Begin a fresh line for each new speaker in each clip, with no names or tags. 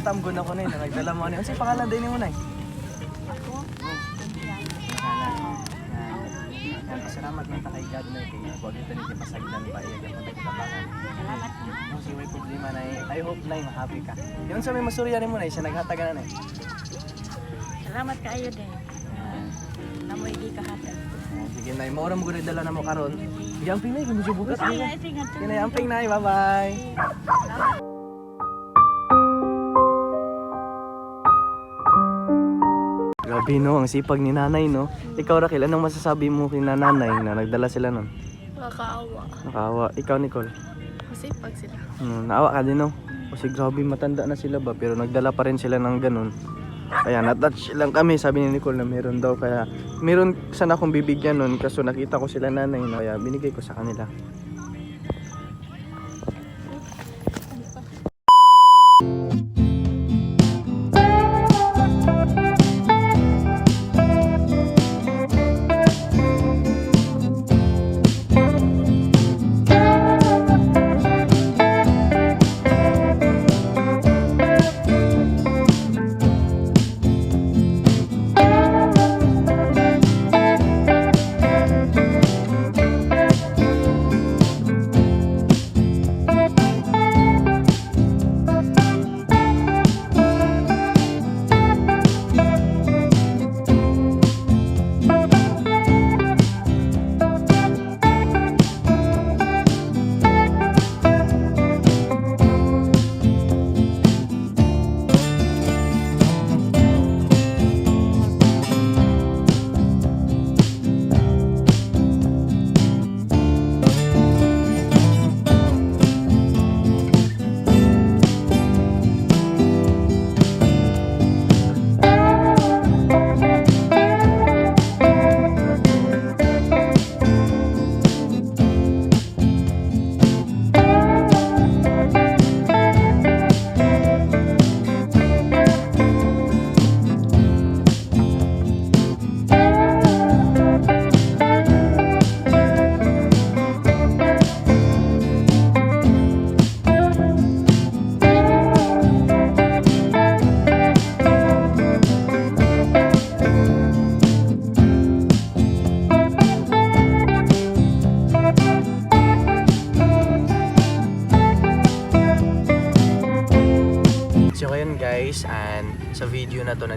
nakita mo na ko na yun, nagdala mo ano. Ano sa'yo pangalan din mo na eh?
Ako?
Salamat man ta kay God na ito ni pasagdan ba iya gyud kita bangan.
Salamat po.
No si way problema na eh. I hope na happy ka. Yun sa may masurya mo na eh, siya naghatagan na eh.
Salamat kaayo din. Namoy di kahatag.
Oh, Sige na, mo mo gud dala na mo karon. Yamping na gyud bugas.
Ay, ay, sige.
Kina yamping na, bye Grabe no, ang sipag ni nanay no. Ikaw Raquel, anong masasabi mo kay nanay na nagdala sila nun?
Nakakaawa.
Nakawa. Ikaw Nicole.
Kasi pag sila.
Hmm, naawa ka din no? Kasi grabe matanda na sila ba pero nagdala pa rin sila ng ganun. Kaya natouch lang kami sabi ni Nicole na meron daw kaya meron sana akong bibigyan nun kaso nakita ko sila nanay na kaya binigay ko sa kanila.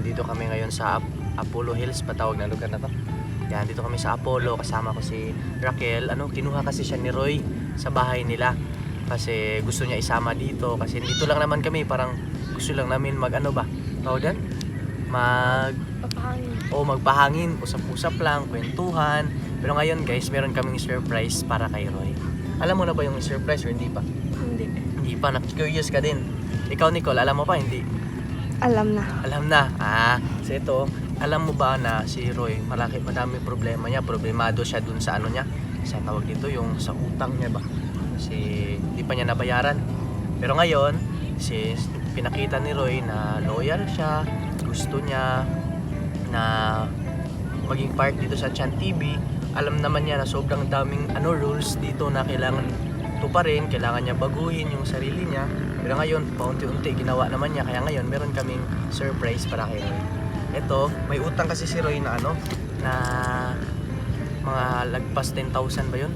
Nandito kami ngayon sa Ap- Apollo Hills, patawag na lugar na to. Yan, dito kami sa Apollo, kasama ko si Raquel. Ano, kinuha kasi siya ni Roy sa bahay nila. Kasi gusto niya isama dito. Kasi dito lang naman kami, parang gusto lang namin mag ano ba? Tawag dan? Mag
Papahangin.
o magpahangin, usap-usap lang, kwentuhan. Pero ngayon guys, meron kaming surprise para kay Roy. Alam mo na ba yung surprise or hindi pa?
Hindi.
Hindi pa, na-curious ka din. Ikaw Nicole, alam mo pa? Hindi.
Alam na.
Alam na. Ah, so ito, alam mo ba na si Roy, malaki, madami problema niya. Problemado siya dun sa ano niya. Sa tawag dito, yung sa utang niya ba? Kasi hindi pa niya nabayaran. Pero ngayon, si pinakita ni Roy na loyal siya, gusto niya na maging part dito sa Chan TV. Alam naman niya na sobrang daming ano rules dito na kailangan tuparin, kailangan niya baguhin yung sarili niya. Pero ngayon, paunti-unti ginawa naman niya. Kaya ngayon, meron kaming surprise para kay Roy. Ito, may utang kasi si Roy na ano, na mga lagpas 10,000 ba yun?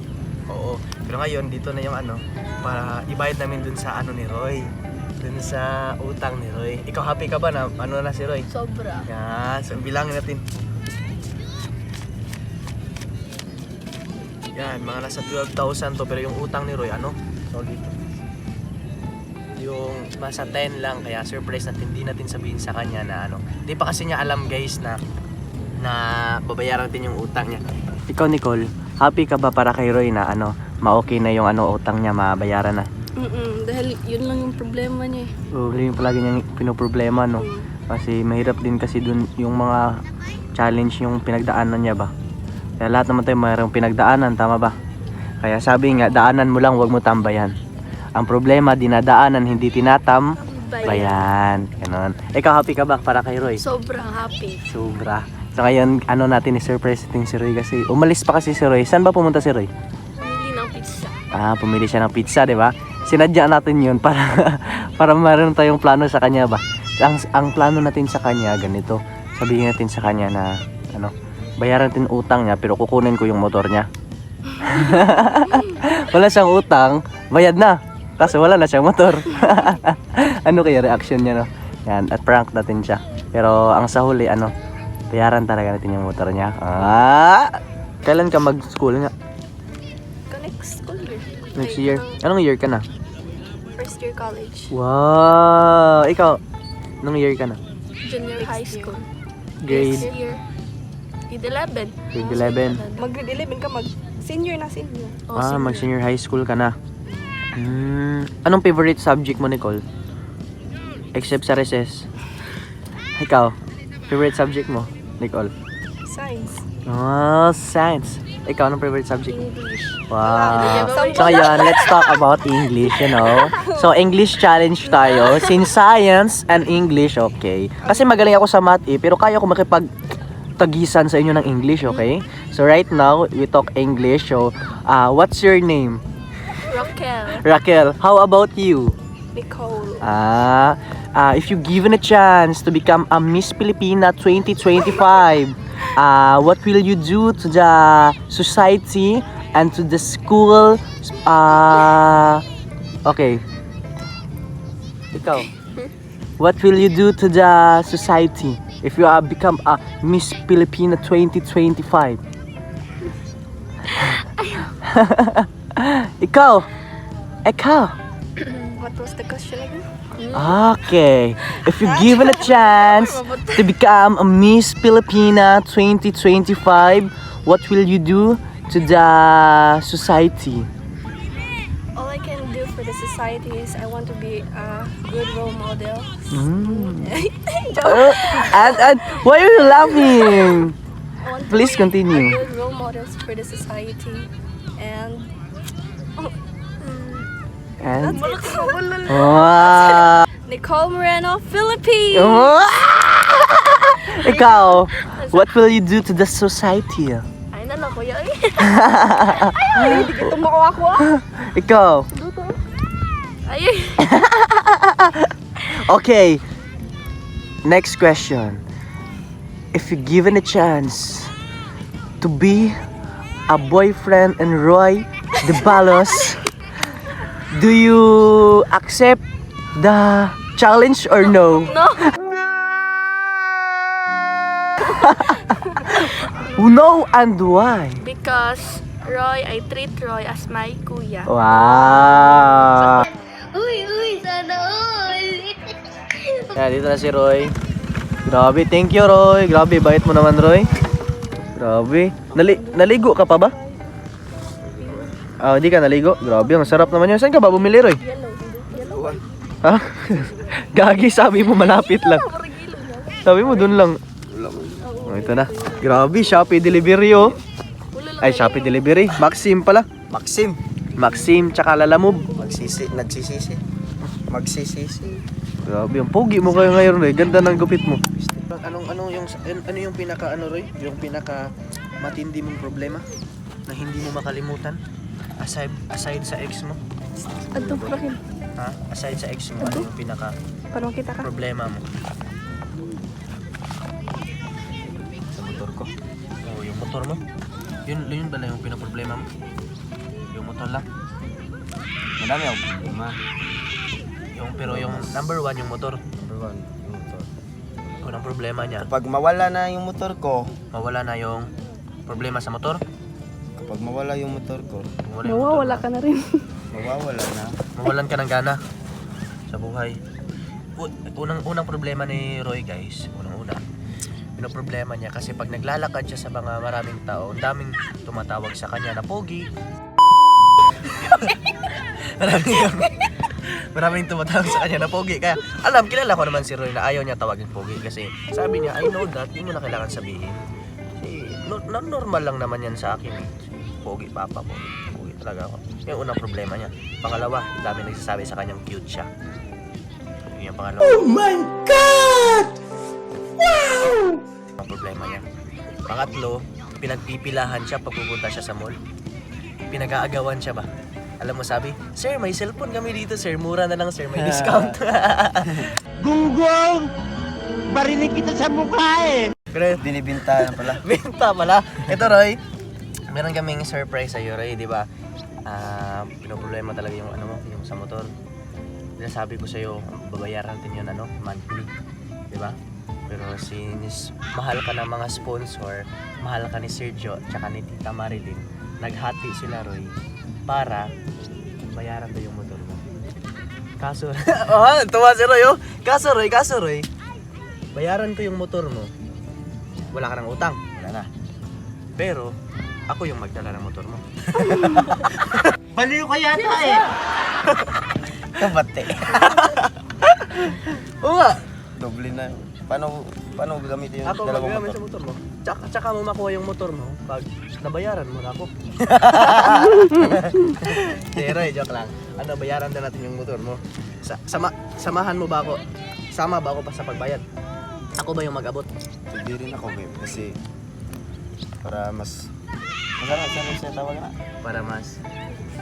Oo. Pero ngayon, dito na yung ano, para ibayad namin dun sa ano ni Roy. Dun sa utang ni Roy. Ikaw happy ka ba na ano na si Roy?
Sobra.
Yan, so bilangin natin. Yan, mga nasa 12,000 to pero yung utang ni Roy ano? So dito. Yung nasa 10 lang kaya surprise natin, hindi natin sabihin sa kanya na ano. Hindi pa kasi niya alam guys na na babayaran natin yung utang niya. Ikaw Nicole, happy ka ba para kay Roy na ano, ma-okay na yung ano utang niya, mabayaran na?
Mm dahil yun lang yung problema niya eh.
So, yun yung palagi niyang pinoproblema no. Kasi mahirap din kasi dun yung mga challenge yung pinagdaanan niya ba. Kaya lahat naman tayo mayroong pinagdaanan, tama ba? Kaya sabi nga, daanan mo lang, huwag mo tambayan. Ang problema, dinadaanan, hindi tinatam, bayan. Ganon. Ikaw happy ka ba para kay Roy?
Sobrang happy.
Sobra. So ngayon, ano natin ni surprise natin si Roy kasi umalis pa kasi si Roy. Saan ba pumunta si Roy?
Pumili ng pizza.
Ah, pumili siya ng pizza, di ba? Sinadya natin yun para Para meron tayong plano sa kanya ba? Ang, ang plano natin sa kanya, ganito. Sabihin natin sa kanya na, bayaran natin utang niya, pero kukunin ko yung motor niya. wala siyang utang, bayad na. Kasi wala na siyang motor. ano kaya reaction niya, no? Yan, at prank natin siya. Pero ang sa huli, ano, bayaran talaga natin yung motor niya. Ah! Kailan ka mag-school nga?
Next school year.
Next year?
ng
Anong year ka na?
First year college.
Wow! Ikaw, anong year ka na?
Junior high school.
Grade,
year. Grade 11.
grade 11.
Mag grade 11 ka, mag senior na senior.
Oh,
Ah,
senior.
mag senior high school ka na. Hmm. Anong favorite subject mo, Nicole? Except sa recess. Ikaw, favorite subject mo, Nicole?
Science.
Oh, science. Ikaw, anong favorite subject mo?
English.
Wow. So, ayan, let's talk about English, you know. So, English challenge tayo. Since science and English, okay. Kasi magaling ako sa math eh, pero kaya ko makipag tagisan sa inyo ng English, okay? So, right now, we talk English. So, uh, what's your name?
Raquel.
Raquel, how about you?
Nicole.
Ah, ah, if you given a chance to become a Miss Filipina 2025, ah, what will you do to the society and to the school? Ah, okay. Ikaw. What will you do to the society if you are become a Miss Filipina 2025? Ikaw. Ikaw.
What was the question again?
Okay. If you're given a chance to become a Miss Filipina 2025, what will you do to the society?
I can do for the society is I want to be a good role model.
Mm. Uh, and, and why are you laughing? Please continue.
A good role models for the society. And
And
that's it.
wow.
Nicole Moreno, Philippines!
Ikaw, what will you do to the society?
Ay, na na, kuya. Ay.
Hindi ka tumawa ako ah.
Ikaw,
Ay.
Okay. Next question. If you're given a chance to be a boyfriend and Roy de Balos, do you accept the challenge or no?
No.
No and why?
Because Roy, I treat Roy as my kuya.
Wow!
Uy, uy, sana all.
Yan, dito na si Roy. Grabe, thank you Roy. Grabe, bait mo naman Roy. Grabe. Nali naligo ka pa ba? Ah, hindi ka naligo? Grabe, ang sarap naman yun. Saan ka ba bumili Roy? Ha? Gagi, sabi mo malapit lang. Sabi mo dun lang. Oh, ito na. Grabe, Shopee delivery oh. Ay, Shopee delivery. Maxim pala.
Maxim.
Maxim, tsaka Lalamove.
Magsisi, nagsisisi. Magsisisi.
Grabe, ang pogi mo kayo ngayon, Roy. Ganda ng gupit mo. Anong anong yung ano yung pinaka ano, Roy? Yung pinaka matindi mong problema na hindi mo makalimutan? Aside aside sa ex mo?
Adto.
Ha? Aside sa ex mo, ano yung pinaka
Parang kita ka.
problema mo? Motor mo. Yun, yun ba lang yung pinaproblema mo? Yung motor lang?
Madami akong problema.
Yung, pero yung number one, yung motor.
Number one, yung motor.
Unang problema niya,
Kapag mawala na yung motor ko,
mawala na yung problema sa motor.
kapag mawala yung motor ko,
Mawala yung motor
Nawawala ka na rin.
mawawala na.
mawalan ka ng gana sa buhay. U- unang unang problema ni Roy guys, unang una. Yung problema niya kasi pag naglalakad siya sa mga maraming tao, ang daming tumatawag sa kanya na pogi. maraming maraming tumatawag sa kanya na pogi. Kaya alam, kilala ko naman si Roy na ayaw niya tawagin pogi kasi sabi niya, I know that, di mo na kailangan sabihin. Kasi no, no- normal lang naman yan sa akin. eh. Pogi, papa, pogi. Pogi talaga ako. Yung unang problema niya. Pangalawa, dami nagsasabi sa kanyang cute siya. Yun yung pangalawa. Oh my God! Wow! Ang problema niya. Pangatlo, pinagpipilahan siya pag pupunta siya sa mall. Pinag-aagawan siya ba? Alam mo sabi, Sir, may cellphone kami dito, sir. Mura na lang, sir. May discount.
Gunggong! Barinig kita sa mukha eh!
Pero
Binibintahan pala.
Benta pala. Ito, Roy. Meron kaming surprise sa'yo, Roy, di ba? Ah, pinoproblema talaga yung ano mo, yung sa motor. Sabi ko sa'yo, babayaran natin yun, ano, monthly. Di ba? Pero since mahal ka ng mga sponsor, mahal ka ni Sergio, tsaka ni Tita Marilyn, naghati sila, Roy, para bayaran ko yung motor mo. Kaso, oh, tuwa si Roy, oh. Kaso, Roy, kaso, Roy, bayaran ko yung motor mo. Wala ka ng utang.
Wala na.
Pero, ako yung magdala ng motor mo.
Baliw ka yata eh!
Kabate.
Oo nga!
Doble na. Paano, paano gagamitin yung
Ako
dalawang
magagamit
motor?
sa motor mo. Tsaka, tsaka mo makuha yung motor mo pag nabayaran mo na ako. Pero, eh, joke lang. Ano, bayaran na natin yung motor mo. Sa, sama, samahan mo ba ako? Sama ba ako pa sa pagbayad? Ako ba yung mag-abot?
Hindi rin ako, babe. Kasi para mas... Masarap, sana siya tawag na.
Para mas...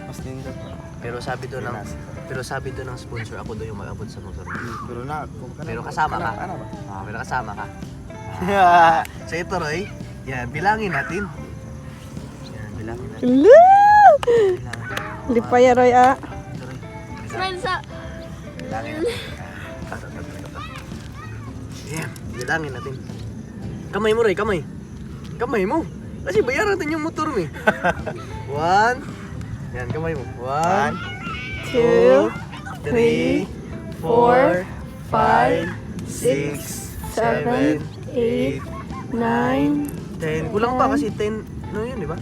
Mas nindot.
Pero sabi doon ng... Pero sabi doon ng sponsor, ako daw yung mag-abot sa motor mo.
Pero na,
Pero kasama ka.
Ano ba?
Ah, pero kasama ka. Ah, so ito, Roy. Yan, bilangin natin. Yan, bilangin natin.
Lipaya Roy ah.
Ito, Roy.
Smile sa...
Bilangin natin. Ah. Yan, bilangin natin. Kamay mo, Roy, kamay. Kamay mo. Kasi bayaran natin yung motor mo eh. One. Yan, kamay mo. One.
Two,
three, four, five, six, seven, eight,
nine,
ten. Kulang pa kasi ten. Ano yun, di ba?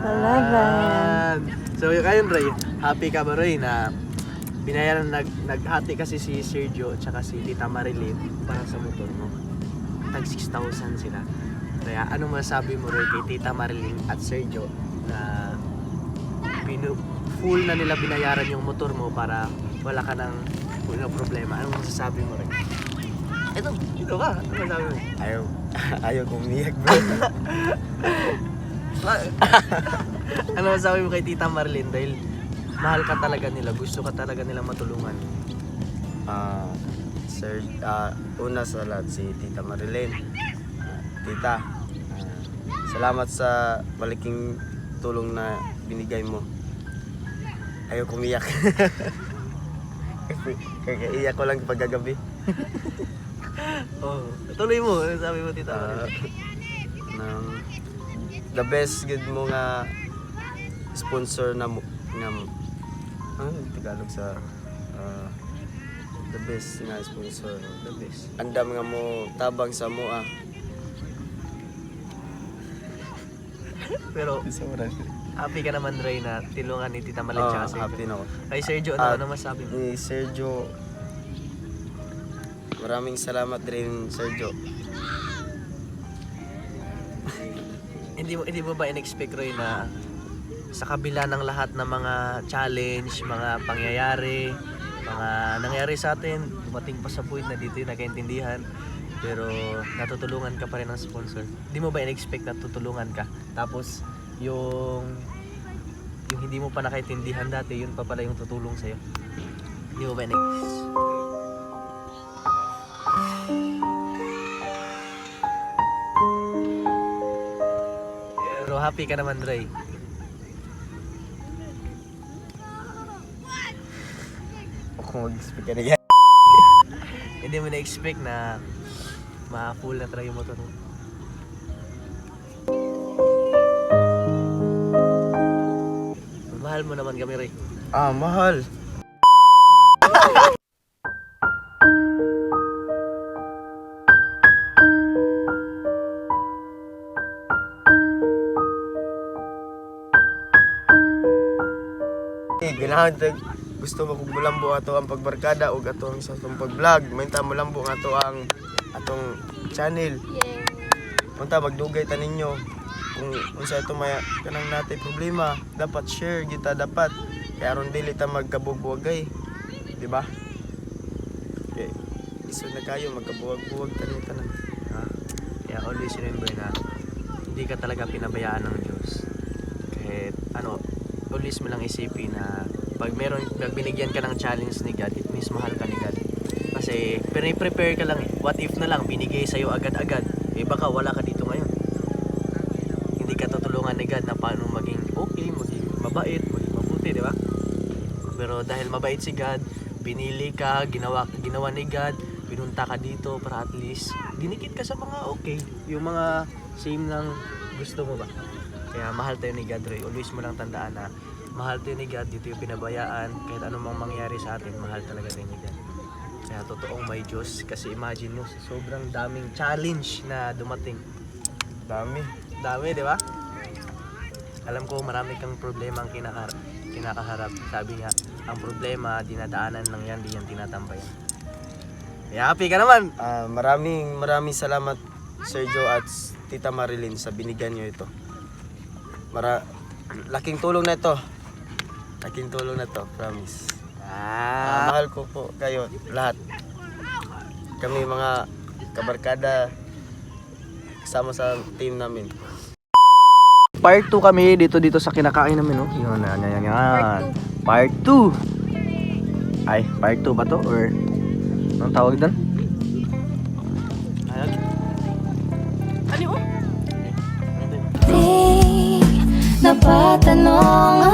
eleven.
So yung ayun Ray, happy ka ba Ray na binayaran nag naghati kasi si Sergio at saka si Tita Marilyn para sa motor mo. Tag 6,000 sila. Kaya ano masabi mo Ray kay Tita Marilyn at Sergio na pinu full na nila binayaran yung motor mo para wala ka ng wala problema. Anong masasabi mo Ray? Ito, ito ka. Ano masasabi mo?
Ayaw, ayaw kong umiyak, bro.
ano masasabi mo kay Tita Marilyn dahil mahal ka talaga nila, gusto ka talaga nilang matulungan.
Ah, sir, ah, una sa lahat si Tita Marilyn. Tita, ah, salamat sa malaking tulong na binigay mo. Ayaw kumiyak. Kaya ko lang pagkagabi.
Oh, tuloy mo, ano sabi mo Tita
Ah,
Marilyn?
ng the best good mo nga sponsor na mo nga ano yung Tagalog sa ah, the best nga sponsor the best andam nga mo tabang sa mo ah
Pero
isa mo
happy ka naman Ray na tilungan ni Tita Marilyn
oh,
tsaka Sergio.
happy na ako
Kay Sergio, ano,
Ah,
ano masabi mo?
ni Sergio maraming salamat rin Sergio
Hindi mo hindi mo ba in-expect Ray na sa kabila ng lahat ng mga challenge, mga pangyayari, mga nangyari sa atin, dumating pa sa point na dito yung nagkaintindihan. Pero natutulungan ka pa rin ng sponsor. Hindi mo ba in-expect na tutulungan ka? Tapos yung yung hindi mo pa nakaintindihan dati, yun pa pala yung tutulong sa'yo. Hindi mo ba in-expect? Pero happy ka naman, Ray.
ako mag-speak ka na yan
Hindi mo na-expect na ma-full na talaga yung motor Mahal mo naman kami, Ray.
ah mahal Eh, ganahan tag gusto mo kung mulambo ato ang pagbarkada ug ato ang sa atong pag-vlog. Mainta mulambo nga ato ang atong channel.
Yay!
Punta magdugay ta ninyo kung unsa ito may kanang natay problema, dapat share kita dapat kaya aron dili ta magkabubuwagay. Di ba? Okay. Iso na kayo magkabuwag-buwag ta ni tanan.
Ha? Kaya always remember na hindi ka talaga pinabayaan ng Diyos. Kahit ano, always mo lang isipin na pag meron, pag binigyan ka ng challenge ni God, it means mahal ka ni God. Kasi, prepare ka lang. What if na lang, binigay sa'yo agad-agad. Eh baka wala ka dito ngayon. Hindi ka tutulungan ni God na paano maging okay, maging mabait, maging mabuti, di ba? Pero dahil mabait si God, pinili ka, ginawa, ginawa ni God, pinunta ka dito para at least dinikit ka sa mga okay. Yung mga same lang gusto mo ba? Kaya mahal tayo ni God, Roy. Always mo lang tandaan na mahal tayo ni God, dito yung pinabayaan. Kahit anumang mangyari sa atin, mahal talaga tayo ni God. Kaya totoong may Diyos. Kasi imagine sa sobrang daming challenge na dumating.
Dami.
Dami, di ba? Alam ko marami kang problema ang kinakar kinakaharap. Sabi nga, ang problema, dinadaanan lang yan, di yan tinatambayan. Kaya happy ka naman!
Ah, maraming maraming salamat Joe at Tita Marilyn sa binigyan niyo ito. Mara laking tulong na ito. Laking tulong na to, promise. Ah,
Ah,
mahal ko po kayo lahat. Kami mga kabarkada kasama sa team namin.
Part 2 kami dito dito sa kinakain namin, no? Yun, yan, yan, yan. Part 2. Ay, part 2 ba to? Or, anong tawag doon? Ayun.
Ano yun?
Di napatanong